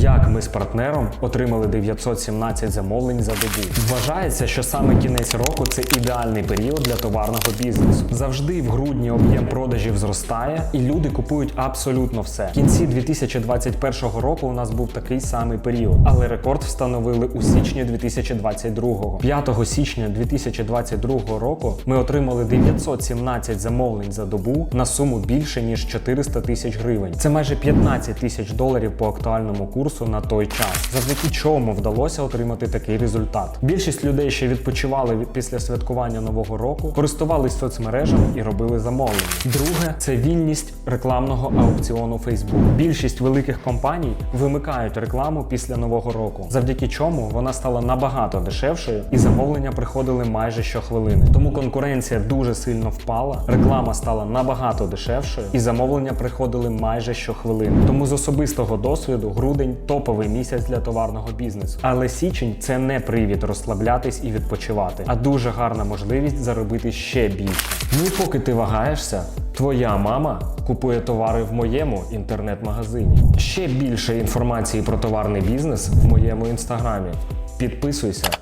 Як ми з партнером отримали 917 замовлень за добу. Вважається, що саме кінець року це ідеальний період для товарного бізнесу. Завжди в грудні об'єм продажів зростає, і люди купують абсолютно все. В кінці 2021 року у нас був такий самий період, але рекорд встановили у січні 2022. 5 січня 2022 року ми отримали 917 замовлень за добу на суму більше ніж 400 тисяч гривень. Це майже 15 тисяч доларів по актуальному курсу на той час, завдяки чому вдалося отримати такий результат. Більшість людей ще відпочивали після святкування нового року, користувались соцмережами і робили замовлення. Друге це вільність рекламного аукціону Facebook. Більшість великих компаній вимикають рекламу після нового року, завдяки чому вона стала набагато дешевшою, і замовлення приходили майже щохвилини. Тому конкуренція дуже сильно впала, реклама стала набагато дешевшою, і замовлення приходили майже щохвилини. Тому з особистого досвіду грудень топовий місяць для товарного бізнесу. Але січень це не привід розслаблятись і відпочивати, а дуже гарна можливість заробити ще більше. Ну і поки ти вагаєшся, твоя мама купує товари в моєму інтернет-магазині. Ще більше інформації про товарний бізнес в моєму інстаграмі. Підписуйся